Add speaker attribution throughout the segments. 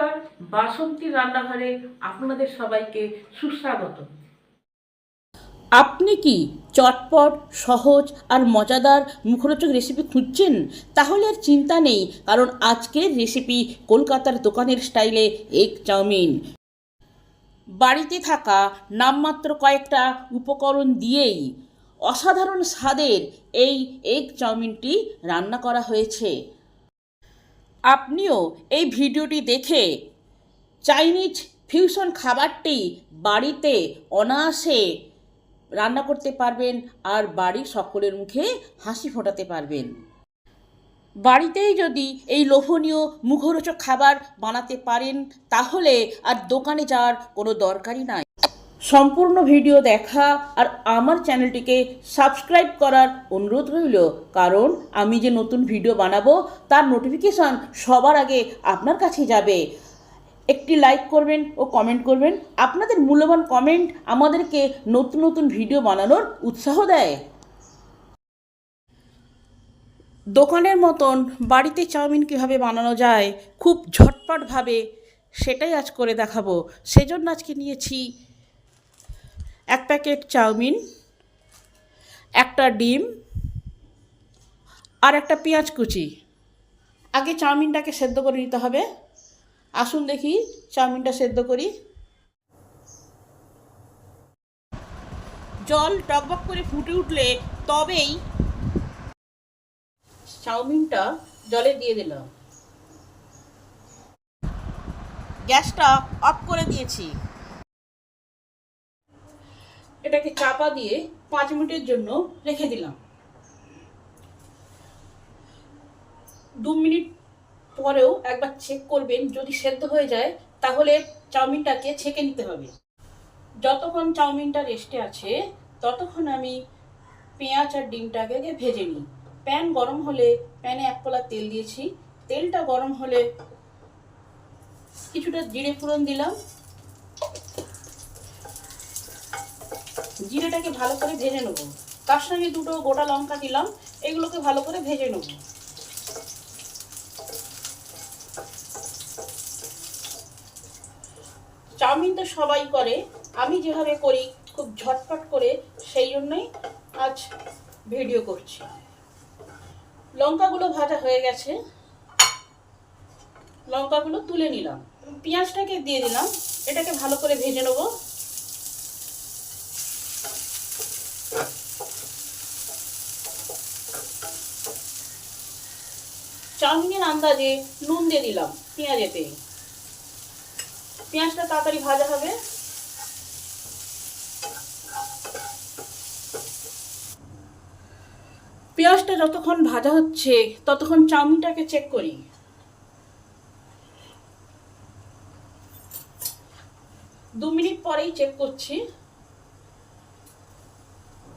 Speaker 1: নমস্কার, বাসন্তী রান্নাঘরে আপনাদের সবাইকে সুস্বাগত।
Speaker 2: আপনি কি চটপট, সহজ আর মজাদার মুখরোচক রেসিপি খুঁজছেন? তাহলে আর চিন্তা নেই, কারণ আজকের রেসিপি কলকাতার দোকানের স্টাইলে এগ চাউমিন। বাড়িতে থাকা নামমাত্র কয়েকটা উপকরণ দিয়েই অসাধারণ স্বাদের এই এগ চাউমিনটি রান্না করা হয়েছে। আপনিও এই ভিডিওটি দেখে চাইনিজ ফিউশন খাবারটি বাড়িতে অনায়াসে রান্না করতে পারবেন আর বাড়ির সকলের মুখে হাসি ফোটাতে পারবেন। বাড়িতেই যদি এই লোভনীয় মুখরোচক খাবার বানাতে পারেন, তাহলে আর দোকানে যাওয়ার কোনো দরকারই নাই। সম্পূর্ণ ভিডিও দেখা আর আমার চ্যানেলটিকে সাবস্ক্রাইব করার অনুরোধ রইল। কারণ আমি যে নতুন ভিডিও বানাবো, তার নোটিফিকেশান সবার আগে আপনার কাছে যাবে। একটি লাইক করবেন ও কমেন্ট করবেন। আপনাদের মূল্যবান কমেন্ট আমাদেরকে নতুন নতুন ভিডিও বানানোর উৎসাহ দেয়। দোকানের মতন বাড়িতে চাউমিন কীভাবে বানানো যায়, খুব ঝটপটভাবে সেটাই আজ করে দেখাবো। সেজন্য আজকে নিয়েছি এক প্যাকেট চাউমিন, একটা ডিম আর একটা পেঁয়াজ কুচি। আগে চাউমিনটাকে সেদ্ধ করে নিতে হবে। আসুন দেখি চাউমিনটা সেদ্ধ করি। জল টকবক করে ফুটে উঠলে তবেই চাউমিনটা জলে দিয়ে দিলাম গ্যাসটা অফ করে দিয়েছি। এটাকে চাপা দিয়ে পাঁচ মিনিটের জন্য রেখে দিলাম। দু মিনিট পরেও একবার চেক করবেন, যদি সেদ্ধ হয়ে যায়, তাহলে চাউমিনটাকে ছেঁকে নিতে হবে। যতক্ষণ চাউমিনটা রেস্টে আছে, ততক্ষণ আমি পেঁয়াজ আর ডিমটাকে ভেজে নিই। প্যান গরম হলে প্যানে এক কলা তেল দিয়েছি। তেলটা গরম হলে কিছুটা জিরে ফোড়ন দিলাম। জিরেটাকে ভালো করে ভেজে নেব। তার সঙ্গে দুটো গোটা লঙ্কা দিলাম, এগুলোকে ভালো করে ভেজে নেব। চাউমিন তো সবাই করে, আমি যেভাবে করি, খুব ঝটপট করে, সেই জন্যই আজ ভিডিও করছি। লঙ্কাগুলো ভাজা হয়ে গেছে। লঙ্কাগুলো তুলে নিলাম। পেঁয়াজটাকে দিয়ে দিলাম, এটাকে ভালো করে ভেজে নেব চাউমিনের আন্দাজে নুন দিয়ে দিলাম পেঁয়াজেতে পেঁয়াজটা তাড়াতাড়ি ভাজা হবে। পেঁয়াজটা যতক্ষণ ভাজা হচ্ছে, ততক্ষণ চাউমিনটাকে চেক করি। দু মিনিট পরেই চেক করছি।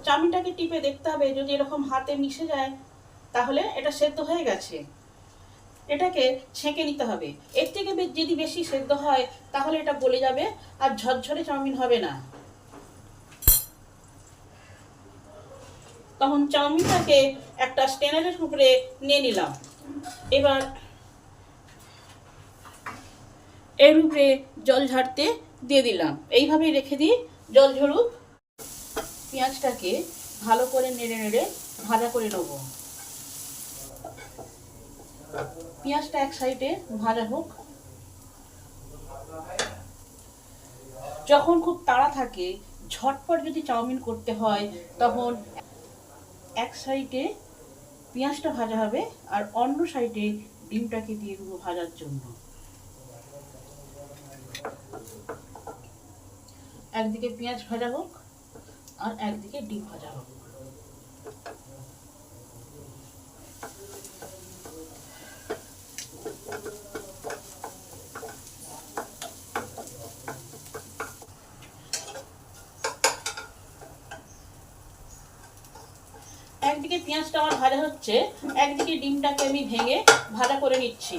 Speaker 2: চাউমিনটাকে টিপে দেখতে হবে, যদি এরকম হাতে মিশে যায়, তাহলে এটা সেদ্ধ হয়ে গেছে। এটাকে ছেঁকে নিতে হবে। এর থেকে যদি বেশি সেদ্ধ হয়, তাহলে এটা গলে যাবে আর ঝরঝরে চাউমিন হবে না। তখন চাউমিনটাকে একটা স্ট্যান্ডারের উপরে নিয়ে নিলাম। এবার এর উপরে জল ঝাড়তে দিয়ে দিলাম। এইভাবেই রেখে দিই, জল ঝরুক। পেঁয়াজটাকে ভালো করে নেড়ে নেড়ে ভাজা করে নেব। পেঁয়াজটা এক সাইডে ভাজা হোক। যখন খুব তাড়া থাকে, ঝটপট যদি চাউমিন করতে হয়, তখন এক সাইডে পেঁয়াজটা ভাজা হবে আর অন্য সাইডে ডিমটাকে দিয়ে দেবো ভাজার জন্য। একদিকে পেঁয়াজ ভাজা হোক আর একদিকে ডিম ভাজা হোক। একদিকে পেঁয়াজটা আমার ভাজা হচ্ছে, একদিকে ডিমটাকে আমি ভেঙে ভাজা করে নিচ্ছি।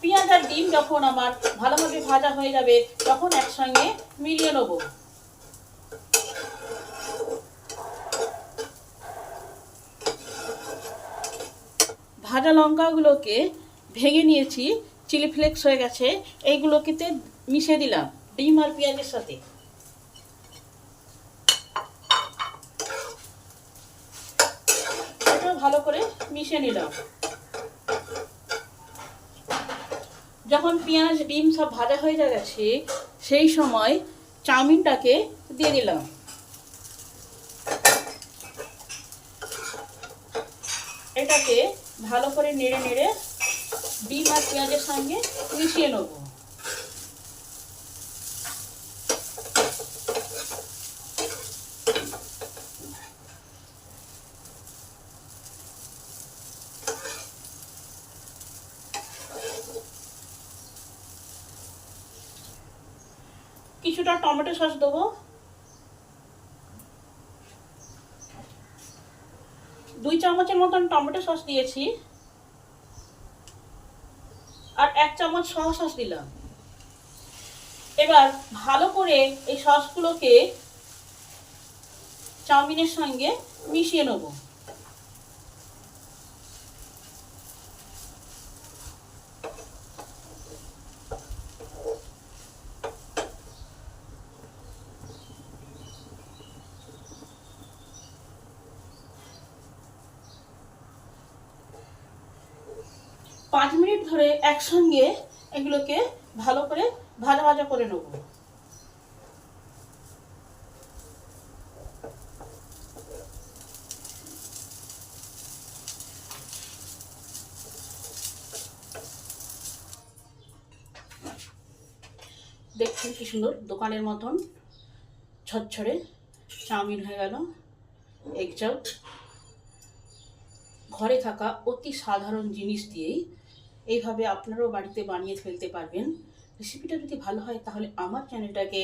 Speaker 2: পেঁয়াজ আর ডিম যখন আমার ভালোভাবে ভাজা হয়ে যাবে, তখন একসঙ্গে মিলিয়ে নেব। ভাজা লঙ্কাগুলোকে ভেঙে নিয়েছি, চিলি ফ্লেক্স হয়ে গেছে এইগুলোকেতে মিশিয়ে দিলাম। ডিম আর পেঁয়াজের সাথে এটা ভালো করে মিশিয়ে নিলাম যখন পেঁয়াজ ডিম সব ভাজা হয়ে গেছে সেই সময় চাউমিনটাকে দিয়ে দিলাম এটাকে ভালো করে নেড়ে নেড়ে ডিম আর পেঁয়াজের সঙ্গে মিশিয়ে নেব কিছুটা টমেটো সস দেবো। দুই চামচের মতন টমেটো সস দিয়েছি। আর এক চামচ সয়া সস দিলাম। এবার ভালো করে এই সসগুলোকে চাউমিনের সঙ্গে মিশিয়ে নেব। পাঁচ মিনিট ধরে একসঙ্গে এগুলোকে ভালো করে ভাজা ভাজা করে নেব। দেখছেন কি সুন্দর, দোকানের মতন ঝরঝরে চাউমিন হয়ে গেল, এগ চপ। ঘরে থাকা অতি সাধারণ জিনিস দিয়েই এইভাবে আপনারাও বাড়িতে বানিয়ে ফেলতে পারবেন। রেসিপিটা যদি ভালো হয়, তাহলে আমার চ্যানেলটাকে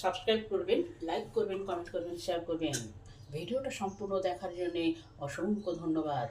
Speaker 2: সাবস্ক্রাইব করবেন, লাইক করবেন, কমেন্ট করবেন শেয়ার করবেন। ভিডিওটা সম্পূর্ণ দেখার জন্যে অসংখ্য ধন্যবাদ।